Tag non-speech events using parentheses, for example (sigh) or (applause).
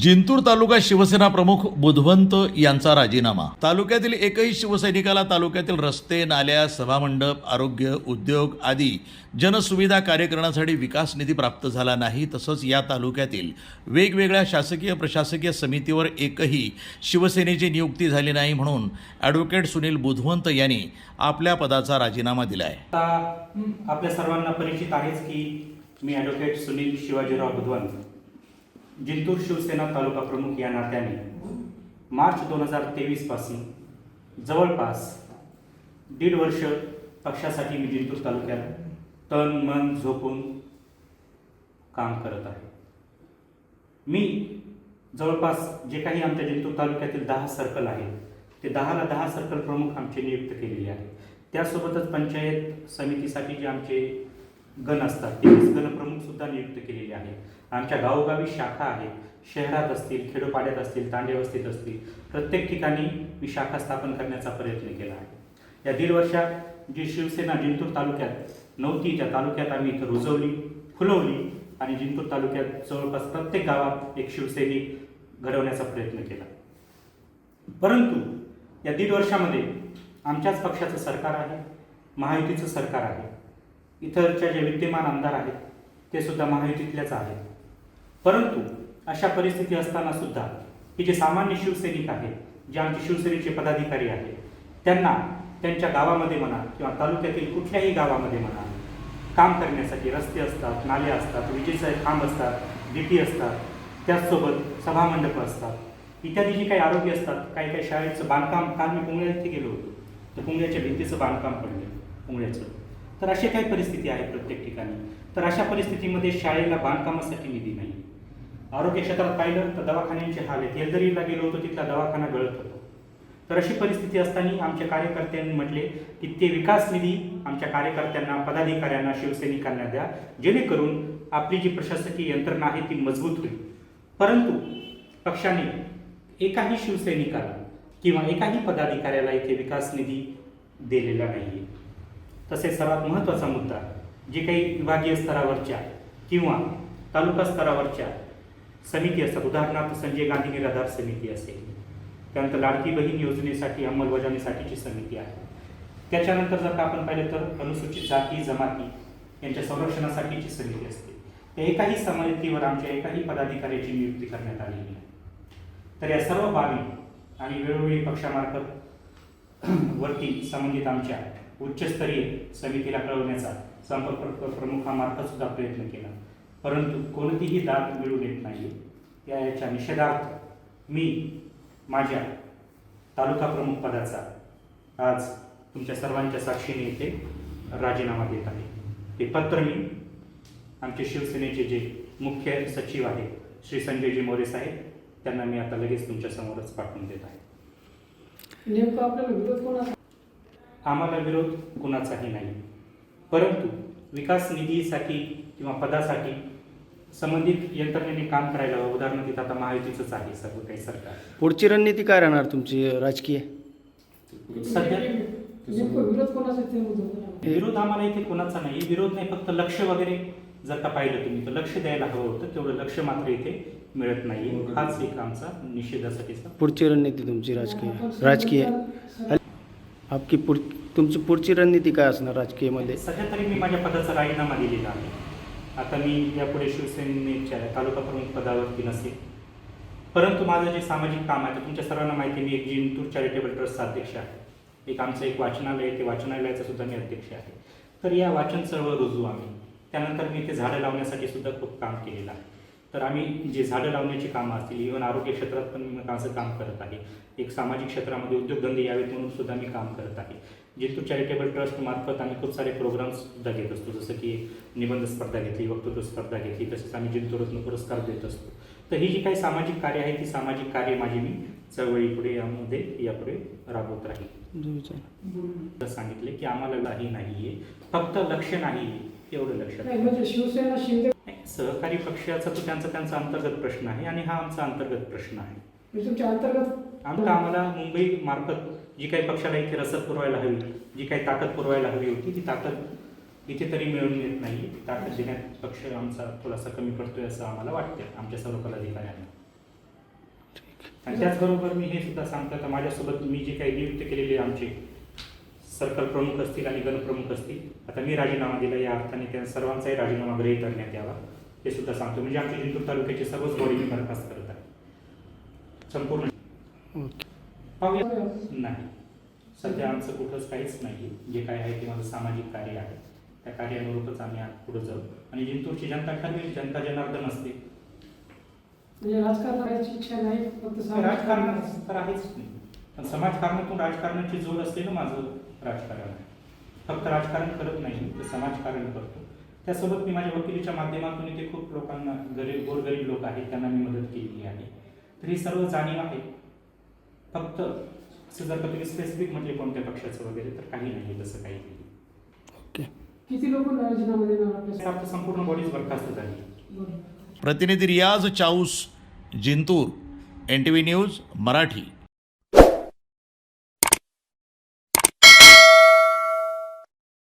जिंतूर तालुका शिवसेना प्रमुख बुधवंत यांचा राजीनामा. तालुक्यातील एकही शिवसैनिकाला तालुक्यातील रस्ते नाल्या सभामंडप आरोग्य उद्योग आदी जनसुविधा कार्य करण्यासाठी विकास निधी प्राप्त झाला नाही. तसंच या तालुक्यातील वेगवेगळ्या शासकीय प्रशासकीय समितीवर एकही शिवसेनेची नियुक्ती झाली नाही म्हणून ॲडव्होकेट सुनील बुधवंत यांनी आपल्या पदाचा राजीनामा दिला आहे आपल्या सर्वांना परिचित आहेच की मी ॲडव्होकेट सुनील शिवाजीराव बुधवंत. जिंतूर शिवसेना तालुका प्रमुख या नात्याने मार्च दोन हजार तेवीसपासून जवळपास दीड वर्ष पक्षासाठी मी जिंतूर तालुक्यात तन मन झोपून काम करत आहे. मी जवळपास जे काही आमच्या जिंतूर तालुक्यातील दहा सर्कल आहेत ते दहाला दहा सर्कल प्रमुख आमचे नियुक्त केलेले आहेत. त्यासोबतच पंचायत समितीसाठी जे आमचे गण असतात. तेवीस गणप्रमुख सुद्धा नियुक्त केलेले आहेत. आमच्या गावोगावी शाखा आहेत. शहरात असतील खेडोपाड्यात असतील तांडेवस्तीत असतील प्रत्येक ठिकाणी मी शाखा स्थापन करण्याचा प्रयत्न केला आहे. या दीड वर्षात जी शिवसेना जिंतूर तालुक्यात नव्हती त्या तालुक्यात आम्ही इथं रुजवली फुलवली आणि जिंतूर तालुक्यात जवळपास प्रत्येक गावात एक शिवसैनिक घडवण्याचा प्रयत्न केला. परंतु या दीड वर्षामध्ये आमच्याच पक्षाचं सरकार आहे महायुतीचं सरकार आहे. इतरच्या जे विद्यमान आमदार आहेत ते सुद्धा महायुतीतल्याच आहेत. परंतु अशा परिस्थिती असताना सुद्धा की जे सामान्य शिवसैनिक आहेत जे आमचे शिवसेनेचे पदाधिकारी आहेत त्यांना त्यांच्या गावामध्ये म्हणा किंवा तालुक्यातील कुठल्याही गावामध्ये म्हणा काम करण्यासाठी रस्ते असतात नाले असतात विजेचे खांब असतात डीटी असतात त्याचसोबत सभामंडपं असतात. इत्यादी जे काही आरोग्य असतात काही काही शाळेचं बांधकाम काल मी पुंगळ्या इथे गेलो होतो. तर पुंगळ्याच्या भिंतीचं बांधकाम पडलं पुंगळ्याचं तर अशी काही परिस्थिती आहे प्रत्येक ठिकाणी. तर अशा परिस्थितीमध्ये शाळेला बांधकामासाठी निधी नाही. आरोग्य क्षेत्रात पाहिलं तर दवाखान्यांचे हाल आहेत. येलदरीला गेलो होतो तिथला दवाखाना गळत होतो. तर अशी परिस्थिती असताना आमच्या कार्यकर्त्यांनी म्हटले की ते विकास निधी आमच्या कार्यकर्त्यांना पदाधिकाऱ्यांना शिवसैनिकांना द्या. जेणेकरून आपली जी प्रशासकीय यंत्रणा आहे ती मजबूत होईल. परंतु पक्षाने एकाही शिवसैनिकाला किंवा एकाही पदाधिकाऱ्याला इथे विकास निधी दिलेला नाही आहे तसेच सर्वात महत्त्वाचा मुद्दा जे काही विभागीय स्तरावरच्या किंवा तालुका स्तरावरच्या समिती असतात उदाहरणार्थ संजय गांधी निराधार समिती असेल त्यानंतर लाडकी बहीण योजनेसाठी अंमलबजावणीसाठीची समिती आहे. त्याच्यानंतर जर का आपण पाहिलं तर अनुसूचित जाती जमाती यांच्या संरक्षणासाठीची समिती असते. त्या एकाही समितीवर आमच्या एकाही पदाधिकाऱ्याची नियुक्ती करण्यात आलेली आहे तर या सर्व बाबी आणि वेळोवेळी पक्षामार्फत (clears throat) वरती संबंधित आमच्या उच्चस्तरीय समितीला कळवण्याचा संपर्क प्र- प्रमुखामार्फत सुद्धा प्रयत्न केला. परंतु कोणतीही दाद मिळू देत नाही. या याच्या निषेधार्थ मी माझ्या तालुका प्रमुख पदाचा आज तुमच्या सर्वांच्या साक्षीने येथे राजीनामा देत आहे. हे पत्र मी आमचे शिवसेनेचे जे मुख्य सचिव आहेत श्री संजयजी मोरे साहेब त्यांना मी आता लगेच तुमच्या समोरच पाठवून देत आहे नेमकं आपल्याला विरोध कोणाचा आम्हाला विरोध कुणाचाही नाही. परंतु विकास निधीसाठी किंवा पदासाठी संबंधित यंत्रणेने काम करायला हवं. उदाहरणार्थ आता महायुतीचंच आहे सर्व काही सरकार. पुढची रणनीती काय राहणार तुमची राजकीय? सध्या विरोध आम्हाला इथे कोणाचा नाही. विरोध नाही फक्त लक्ष वगैरे जर का पाहिलं तुम्ही तर लक्ष द्यायला हवं होतं. तेवढं लक्ष मात्र इथे मिळत नाही. हाच एक आमचा निषेधासाठीचा पुढची रणनीती तुमची राजकीय? राजकीय. आपकी पुढ तुमची पुढची रणनीती काय असणार राजकीयमध्ये? सध्या तरी मी माझ्या पदाचा राजीनामा दिलेला आहे. आता मी यापुढे शिवसेनेच्या तालुका प्रमुख पदावरती नसेल. परंतु माझं जे सामाजिक काम आहे ते तुमच्या सर्वांना माहिती मी एक जिंतूर चॅरिटेबल ट्रस्टचा अध्यक्ष आहे. एक आमचं एक वाचनालय आहे ते वाचनालयाचा सुद्धा मी अध्यक्ष आहे. तर या वाचन चळवळ रुजू आम्ही. त्यानंतर मी ते झाडं लावण्यासाठी सुद्धा खूप काम केलेलं आहे. तर आम्ही जे झाडं लावण्याची कामं असतील इव्हन आरोग्य क्षेत्रात पण मी माझं काम करत आहे. एक सामाजिक क्षेत्रामध्ये उद्योगधंदे यावेत म्हणून सुद्धा मी काम करत आहे. जिंतूर चॅरिटेबल ट्रस्ट मार्फत आम्ही खूप सारे प्रोग्राम्स सुद्धा घेत असतो जसं की निबंध स्पर्धा घेतली वक्तृत्व स्पर्धा घेतली तसेच आम्ही जिंतूर रत्न पुरस्कार देत असतो. तर ही जी काही सामाजिक कार्य आहे ती सामाजिक कार्य माझी मी चळवळीपुढे यामध्ये यापुढे राबवत राहील तर सांगितले की आम्हाला काही नाहीये फक्त लक्ष नाही एवढं लक्षात नाही म्हणजे शिवसेना शिंदे नाही, सहकारी पक्षाचा तो त्यांचा त्यांचा अंतर्गत प्रश्न आहे आणि हा आमचा अंतर्गत प्रश्न आहे. म्हणजे तुमच्या अंतर्गत? आमचा आम्हाला मुंबई मार्फत जी काही पक्षाला इथे रसद पुरवायला हवी जी काही ताकद पुरवायला हवी होती ती ताकद इथे तरी मिळून येत नाही. ती ताकद देण्यात पक्ष आमचा थोडासा कमी पडतोय असं आम्हाला वाटतंय आमच्या सर्व पदाधिकाऱ्यांना. आणि त्याचबरोबर मी हे सुद्धा सांगतो का माझ्यासोबत मी जे काही नियुक्त केलेले आमचे सर्कल प्रमुख असतील आणि गणप्रमुख असतील. आता मी राजीनामा दिला या अर्थाने त्या सर्वांचाही राजीनामा ग्रही करण्यात यावा. हे सुद्धा सांगतो. म्हणजे आमच्या जिंतूर तालुक्याचे सर्वच बॉडी मी बरखास्त करत आहे. संपूर्ण पाहूया. नाही. सध्या आमचं कुठंच काहीच नाही. जे काय आहे ते माझं सामाजिक कार्य आहे. त्या कार्यानुरूपच आम्ही आज पुढे जाऊ. आणि जिंतूरची जनता ठरवेल जनता जनार्दन असते. म्हणजे राजकारण करायची इच्छा नाही फक्त राजकारण तर आहेच. नाही पण समाजकारणातून राजकारणाची जोड असलेलं माझं राजकारण. आहे फक्त राजकारण करत नाही तर समाजकारण करतो. त्यासोबत मी माझ्या वकिलीच्या माध्यमातून इथे खूप लोकांना गरीब गोरगरीब लोक आहेत त्यांना मी मदत केलेली आहे. तर ही सर्व जाणीव आहे. फक्त असं जर का तुम्ही स्पेसिफिक म्हणजे कोणत्या पक्षाचं वगैरे तर काही नाही तसं काही नाही. ओके. किती लोक संपूर्ण बॉडीज बरखास्त झाली. बरोबर प्रतिनिधी Riyaz Chaus Jintur. N T V news Marathi.